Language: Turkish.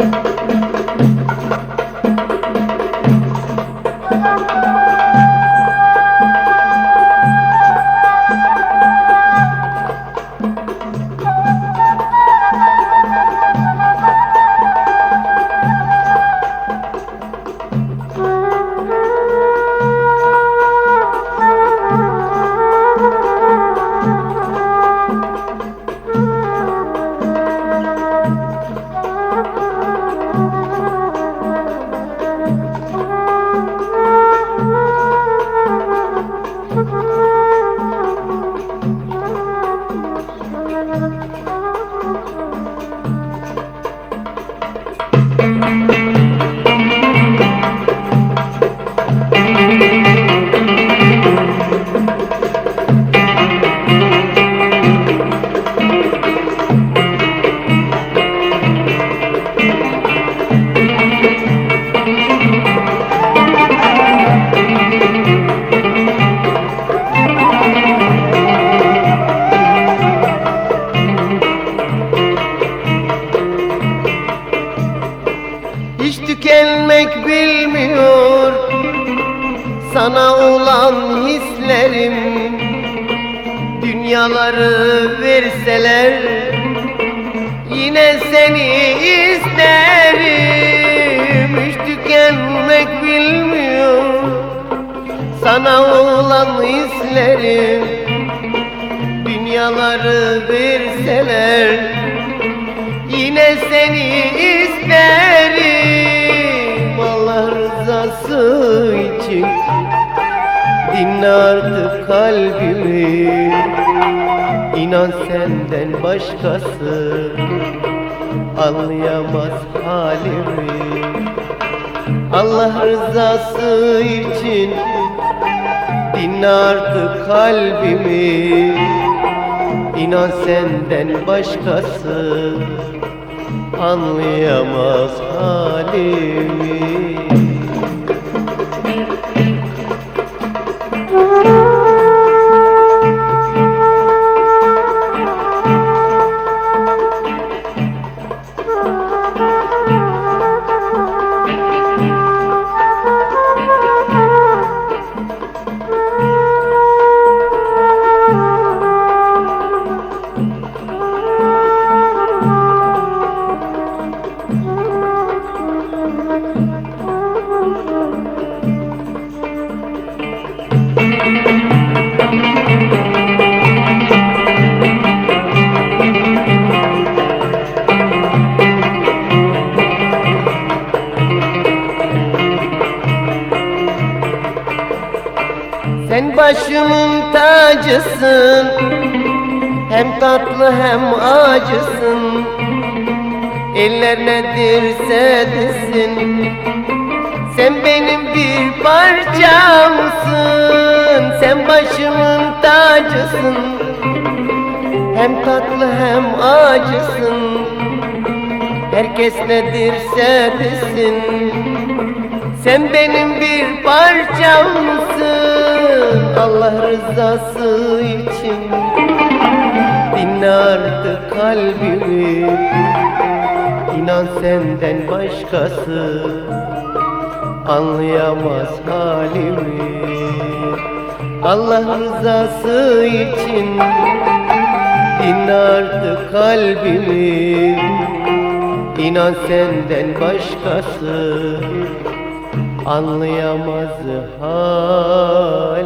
Hiç tükenmek bilmiyor. Sana olan hislerim. Dünyaları verseler Yine seni isterim. Hiç tükenmek bilmiyor. Sana olan hislerim. Dünyaları verseler Yine seni isterim için Dinle artık kalbimi. İnan senden başkası Anlayamaz halimi. Allah rızası için Dinle artık kalbimi. İnan senden başkası anlayamaz halimi başımın tacısın. Hem tatlı hem acısın. Eller nedirse desin. Sen benim bir parçamsın. Sen başımın tacısın. Hem tatlı hem acısın. Herkes nedirse desin. Sen benim bir parçamsın Allah rızası için Dinle artık kalbimi. İnan senden başkası Anlayamaz halimi. Allah rızası için Dinle artık kalbimi. İnan senden başkası anlayamaz halimi